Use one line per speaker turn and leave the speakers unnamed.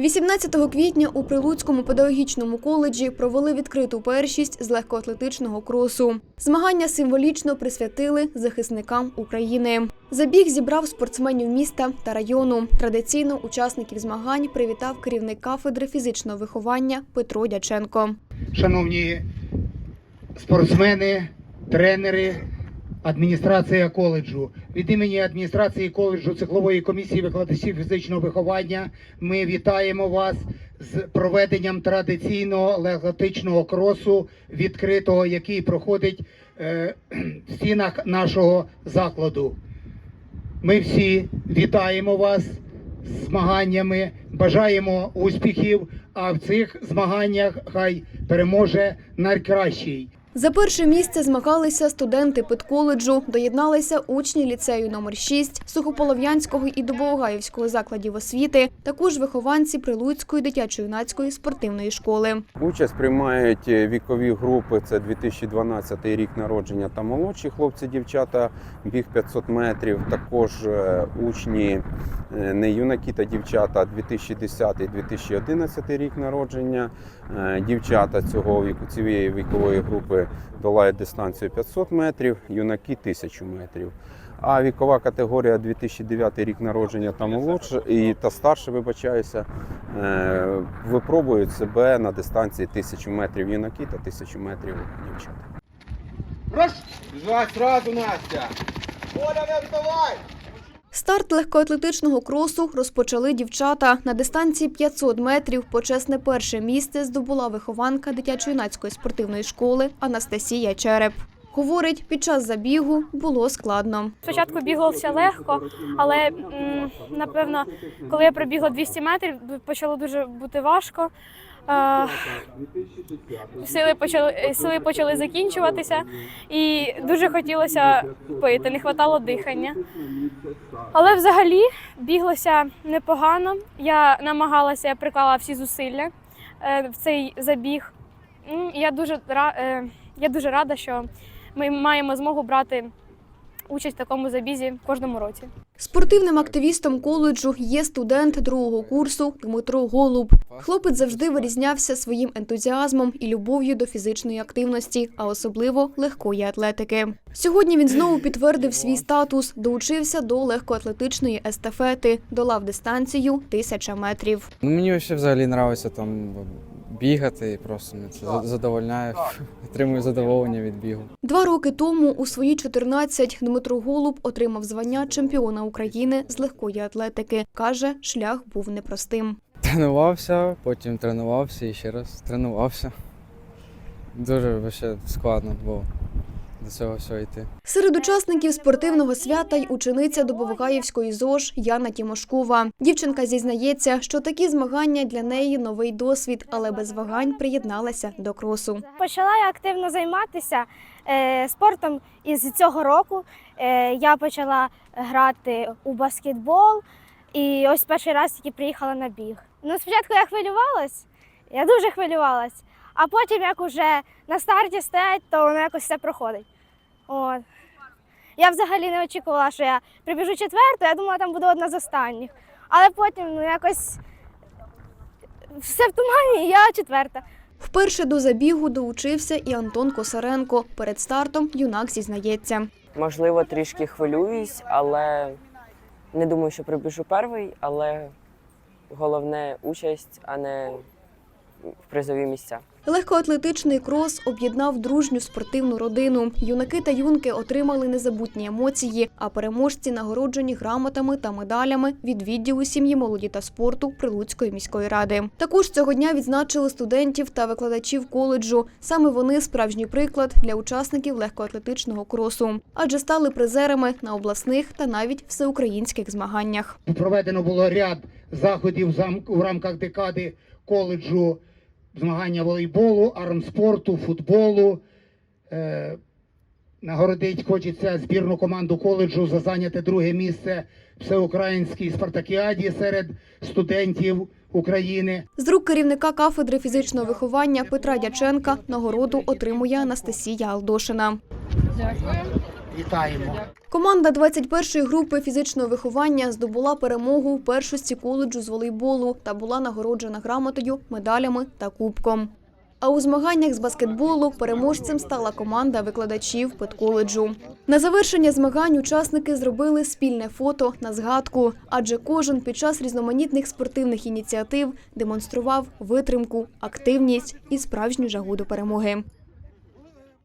18 квітня у Прилуцькому педагогічному коледжі провели відкриту першість з легкоатлетичного кросу. Змагання символічно присвятили захисникам України. Забіг зібрав спортсменів міста та району. Традиційно учасників змагань привітав керівник кафедри фізичного виховання Петро Дяченко.
шановні спортсмени, тренери, адміністрація коледжу. Від імені адміністрації коледжу циклової комісії викладачів фізичного виховання ми вітаємо вас з проведенням традиційного легатичного кросу, відкритого, який проходить е, в стінах нашого закладу. Ми всі вітаємо вас з змаганнями, бажаємо успіхів, а в цих змаганнях хай переможе найкращий.
За перше місце змагалися студенти педколеджу, доєдналися учні ліцею номер 6 Сухополов'янського і Добогаївського закладів освіти, також вихованці Прилуцької дитячо-юнацької спортивної школи.
Участь приймають е, вікові групи. Це 2012 рік народження та молодші хлопці, дівчата, біг 500 метрів. Також е, учні е, не юнаки та дівчата 2010-2011 рік народження. Дівчата цього віку цієї вікової групи долають дистанцію 500 метрів, юнаки 1000 метрів. А вікова категорія 2009 рік народження та молодше і та старше, вибачаюся, е, випробують себе на дистанції 1000 метрів юнаки та 1000 метрів дівчата.
Прошу! Сразу, Настя! Оля, вставай!
Старт легкоатлетичного кросу розпочали дівчата. На дистанції 500 метрів почесне перше місце здобула вихованка дитячо-юнацької спортивної школи Анастасія Череп. Говорить, під час забігу було складно.
Спочатку біглося легко, але напевно, коли я пробігла 200 метрів, почало дуже бути важко. Сили почали, сили почали закінчуватися, і дуже хотілося пити, не вистачало дихання. Але взагалі біглося непогано. Я намагалася, я приклала всі зусилля е, в цей забіг. Я дуже, е, я дуже рада, що ми маємо змогу брати участь в такому забізі в кожному році.
Спортивним активістом коледжу є студент другого курсу Дмитро Голуб. Хлопець завжди вирізнявся своїм ентузіазмом і любов'ю до фізичної активності, а особливо легкої атлетики. Сьогодні він знову підтвердив свій статус, доучився до легкоатлетичної естафети, долав дистанцію тисяча метрів.
Ну, мені ще взагалі подобається там бігати, і просто мене це за- задовольняє, отримую задоволення від бігу.
Два роки тому, у свої 14, Дмитро Голуб отримав звання чемпіона України з легкої атлетики. каже, шлях був непростим.
Тренувався, потім тренувався і ще раз тренувався. Дуже складно було до цього всього йти.
Серед учасників спортивного свята й учениця Добовгаївської ЗОЖ Яна Тімошкова. Дівчинка зізнається, що такі змагання для неї новий досвід, але без вагань приєдналася до кросу.
Почала я активно займатися е, спортом із цього року. Е, я почала грати у баскетбол і ось перший раз тільки приїхала на біг. Ну, спочатку я хвилювалась, я дуже хвилювалась, а потім, як уже на старті стоять, то воно якось все проходить. От. Я взагалі не очікувала, що я прибіжу четверту, я думала, там буду одна з останніх. Але потім ну, якось все в тумані, і я четверта.
Вперше до забігу доучився і Антон Косаренко. Перед стартом юнак зізнається.
Можливо, трішки хвилююсь, але не думаю, що прибіжу перший, але головне участь, а не в призові місця.
Легкоатлетичний крос об'єднав дружню спортивну родину. Юнаки та юнки отримали незабутні емоції, а переможці нагороджені грамотами та медалями від відділу сім'ї, молоді та спорту Прилуцької міської ради. Також цього дня відзначили студентів та викладачів коледжу. Саме вони справжній приклад для учасників легкоатлетичного кросу, адже стали призерами на обласних та навіть всеукраїнських змаганнях.
Проведено було ряд заходів у рамках декади коледжу змагання волейболу, армспорту, футболу. Е, нагородить хочеться збірну команду коледжу за зайняте друге місце в всеукраїнській спартакіаді серед студентів України.
З рук керівника кафедри фізичного виховання Петра Дяченка нагороду отримує Анастасія Алдошина.
Вітаємо.
Команда 21-ї групи фізичного виховання здобула перемогу в першості коледжу з волейболу та була нагороджена грамотою, медалями та кубком. А у змаганнях з баскетболу переможцем стала команда викладачів педколеджу. На завершення змагань учасники зробили спільне фото на згадку, адже кожен під час різноманітних спортивних ініціатив демонстрував витримку, активність і справжню жагу до перемоги.